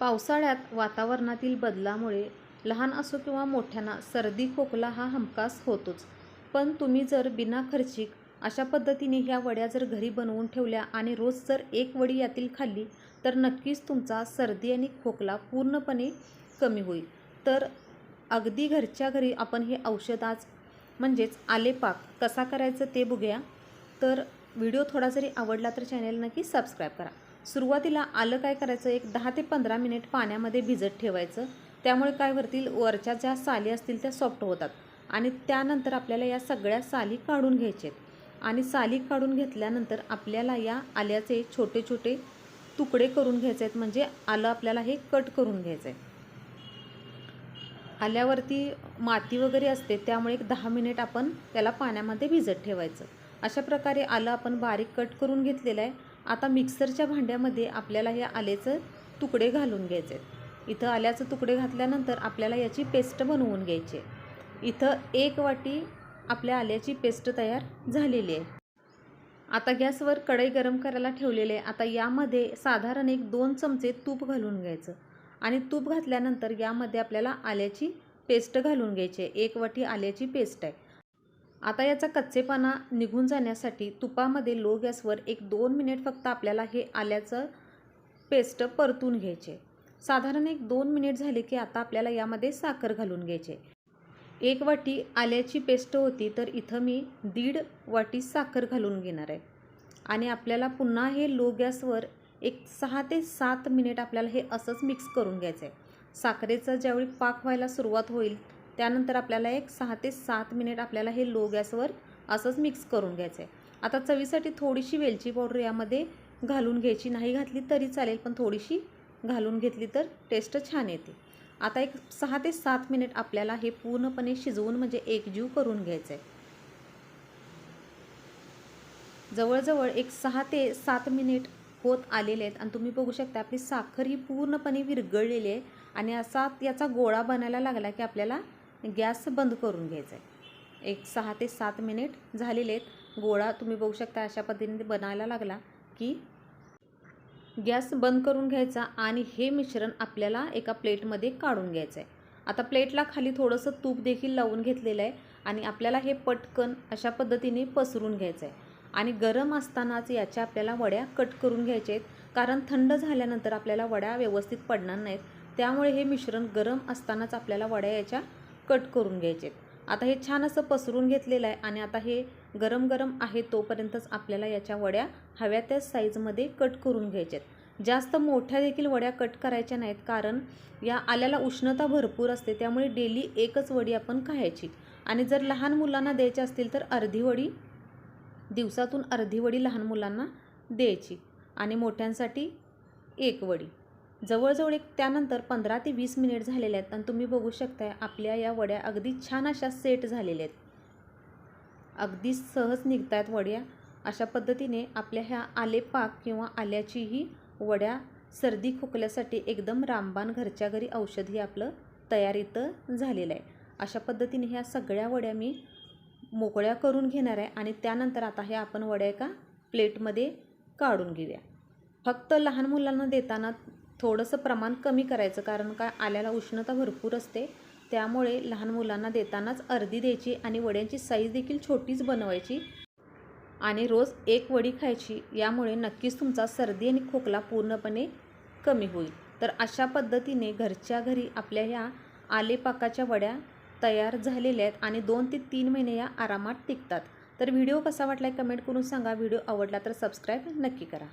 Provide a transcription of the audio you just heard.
पावसाळ्यात वातावरणातील बदलामुळे लहान असो किंवा मोठ्यांना सर्दी खोकला हा हमखास होतोच. पण तुम्ही जर बिना खर्चिक अशा पद्धतीने ह्या वड्या जर घरी बनवून ठेवल्या आणि रोज जर एक वडी यातील खाल्ली तर नक्कीच तुमचा सर्दी आणि खोकला पूर्णपणे कमी होईल. तर अगदी घरच्या घरी आपण हे औषध आज म्हणजेच आलेपाक कसा करायचं ते बघूया. तर व्हिडिओ थोडा जरी आवडला तर चॅनल नक्की सबस्क्राईब करा. सुरुवातीला आलं काय करायचं? एक दहा ते पंधरा मिनिट पाण्यामध्ये भिजत ठेवायचं. त्यामुळे काय वरतील वरच्या ज्या साली असतील त्या सॉफ्ट होतात. आणि त्यानंतर आपल्याला या सगळ्या साली काढून घ्यायचे आणि साली काढून घेतल्यानंतर आपल्याला या आल्याचे छोटे छोटे तुकडे करून घ्यायचे आहेत. म्हणजे आलं आपल्याला हे कट करून घ्यायचं आहे. आल्यावरती माती वगैरे असते त्यामुळे एक दहा मिनिट आपण त्याला पाण्यामध्ये भिजत ठेवायचं. अशा प्रकारे आलं आपण बारीक कट करून घेतलेलं आहे. आता मिक्सरच्या भांड्यामध्ये आपल्याला हे आल्याचं तुकडे घालून घ्यायचे. इथं आल्याचं तुकडे घातल्यानंतर आपल्याला याची पेस्ट बनवून घ्यायची. इथं एक वाटी आपल्या आल्याची पेस्ट तयार झालेली आहे. आता गॅसवर कढई गरम करायला ठेवलेले आहे. आता यामध्ये साधारण एक दोन चमचे तूप घालून घ्यायचं. आणि तूप घातल्यानंतर यामध्ये आपल्याला आल्याची पेस्ट घालून घ्यायची आहे. एक वाटी आल्याची पेस्ट आहे. आता याचा कच्चेपणा निघून जाण्यासाठी तुपामध्ये लो गॅसवर एक दोन मिनिट फक्त आपल्याला हे आल्याचं पेस्ट परतून घ्यायचे. साधारण एक दोन मिनिट झाले की आता आपल्याला यामध्ये साखर घालून घ्यायचे. एक वाटी आल्याची पेस्ट होती तर इथं मी दीड वाटी साखर घालून घेणार आहे. आणि आपल्याला पुन्हा हे लो गॅसवर एक सहा ते सात मिनिट आपल्याला हे असंच मिक्स करून घ्यायचं आहे साखरेचा ज्यावेळी पाक व्हायला सुरुवात होईल त्यानंतर आपल्याला एक सहा ते सात मिनिट आपल्याला हे लो गॅसवर असंच मिक्स करून घ्यायचं आहे आता चवीसाठी थोडीशी वेलची पावडर यामध्ये घालून घ्यायची नाही घातली तरी चालेल पण थोडीशी घालून घेतली तर टेस्ट छान येते. आता एक सहा ते सात मिनिट आपल्याला हे पूर्णपणे शिजवून म्हणजे एकजीव करून घ्यायचं आहे जवळजवळ एक सहा ते सात मिनिट होत आलेले आहेत आणि तुम्ही बघू शकता आपली साखर ही पूर्णपणे विरघळलेली आहे आणि असा याचा गोळा बनायला लागला की आपल्याला गॅस बंद करून घ्यायचा आहे एक सहा ते सात मिनिट झालेले आहेत गोळा तुम्ही बघू शकता अशा पद्धतीने बनायला लागला की गॅस बंद करून घ्यायचा आणि हे मिश्रण आपल्याला एका प्लेटमध्ये काढून घ्यायचं आहे आता प्लेटला खाली थोडंसं तूप देखील लावून घेतलेलं आहे आणि आपल्याला हे पटकन अशा पद्धतीने पसरून घ्यायचं आहे आणि गरम असतानाच याच्या आपल्याला वड्या कट करून घ्यायच्या आहेत कारण थंड झाल्यानंतर आपल्याला वड्या व्यवस्थित पडणार नाहीत. त्यामुळे हे मिश्रण गरम असतानाच आपल्याला वड्या याच्या कट करून घ्यायचे. आहेत आता हे छान असं पसरून घेतलेलं आहे आणि आता हे गरम गरम आहे तोपर्यंतच आपल्याला याच्या वड्या हव्या त्या साईजमध्ये कट करून घ्यायचे आहेत. जास्त मोठ्या देखील वड्या कट करायच्या नाहीत कारण या आल्याला उष्णता भरपूर असते त्यामुळे डेली एकच वडी आपण खायची. आणि जर लहान मुलांना द्यायची असतील तर अर्धी वडी दिवसातून अर्धी वडी लहान मुलांना द्यायची आणि मोठ्यांसाठी एक वडी. जवळजवळ एक त्यानंतर पंधरा ते वीस मिनिट झालेले आहेत आणि तुम्ही बघू शकताय आपल्या या वड्या अगदी छान अशा सेट झालेल्या आहेत. अगदी सहज निघत आहेत वड्या. अशा पद्धतीने आपल्या ह्या आलेपाक किंवा आल्याचीही वड्या सर्दी खोकल्यासाठी एकदम रामबाण घरच्या घरी औषधी आपलं तयार इथं झालेलं आहे. अशा पद्धतीने ह्या सगळ्या वड्या मी मोकळ्या करून घेणार आहे आणि त्यानंतर आता हे आपण वड्या एका प्लेटमध्ये काढून घेऊया. फक्त लहान मुलांना देताना थोडंसं प्रमाण कमी करायचं कारण काय आल्याला उष्णता भरपूर असते. त्यामुळे लहान मुलांना देतानाच अर्धी द्यायची आणि वड्यांची साईज देखील छोटीच बनवायची. आणि रोज एक वडी खायची यामुळे नक्कीच तुमचा सर्दी आणि खोकला पूर्णपणे कमी होईल. तर अशा पद्धतीने घरच्या घरी आपल्या ह्या आलेपाकाच्या वड्या तयार झालेल्या आहेत आणि दोन ते तीन महिने या आरामात टिकतात. तर व्हिडिओ कसा वाटला कमेंट करून सांगा. व्हिडिओ आवडला तर सबस्क्राईब नक्की करा.